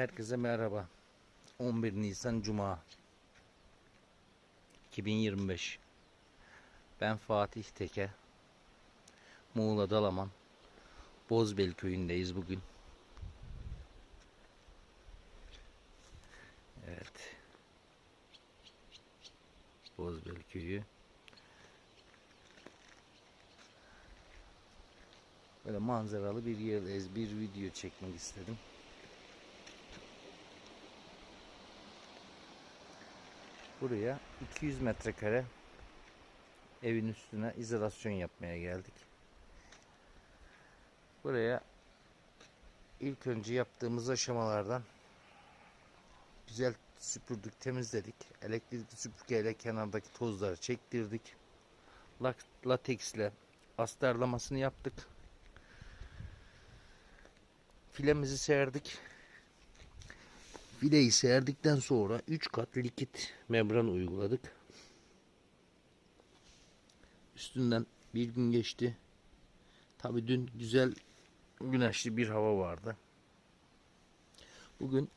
Herkese merhaba. 11 Nisan Cuma 2025 Ben Fatih Teke Muğla Dalaman Bozbel köyündeyiz bugün. Evet. Bozbel köyü. Böyle manzaralı bir yerdeyiz. Bir video çekmek istedim. Buraya 200 metrekare evin üstüne izolasyon yapmaya geldik. Buraya ilk önce yaptığımız aşamalardan güzel süpürdük, temizledik. Elektrikli süpürgeyle kenardaki tozları çektirdik. Lateksle astarlamasını yaptık. Filemizi serdik. Fileyi serdikten sonra 3 kat likit membran uyguladık. Üstünden bir gün geçti. Tabi dün güzel güneşli bir hava vardı. Bugün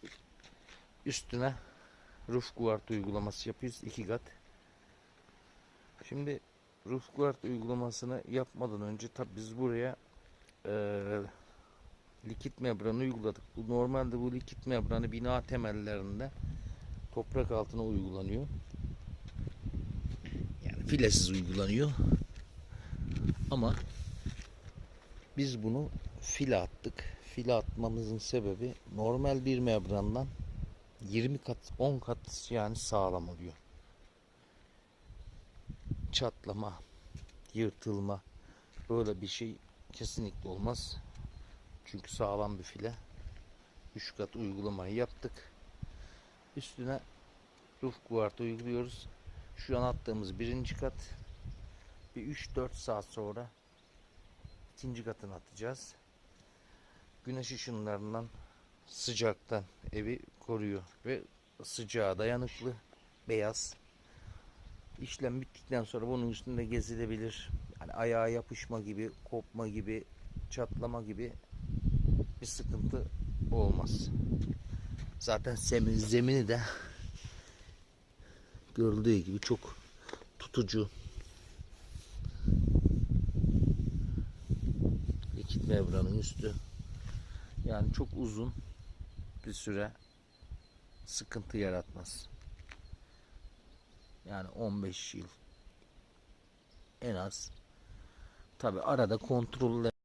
üstüne roof guard uygulaması yapıyoruz. 2 kat. Şimdi roof guard uygulamasını yapmadan önce tabi biz buraya eee likit membranı uyguladık. Bu normalde bu likit membranı bina temellerinde toprak altına uygulanıyor. Yani filesiz uygulanıyor. Ama biz bunu file attık. File atmamızın sebebi normal bir membrandan 20 kat 10 kat yani sağlam oluyor. Çatlama, yırtılma böyle bir şey kesinlikle olmaz. Çünkü sağlam bir file. 3 kat uygulamayı yaptık. Üstüne roof guard uyguluyoruz. Şu an attığımız birinci kat. Bir 3-4 saat sonra ikinci katını atacağız. Güneş ışınlarından sıcaktan evi koruyor ve sıcağa dayanıklı beyaz. İşlem bittikten sonra bunun üstünde gezilebilir. Yani ayağa yapışma gibi, kopma gibi, çatlama gibi bir sıkıntı olmaz. Zaten zemin, zemini de görüldüğü gibi çok tutucu. Likit membranın üstü. Yani çok uzun bir süre sıkıntı yaratmaz. Yani 15 yıl en az. Tabi arada kontroller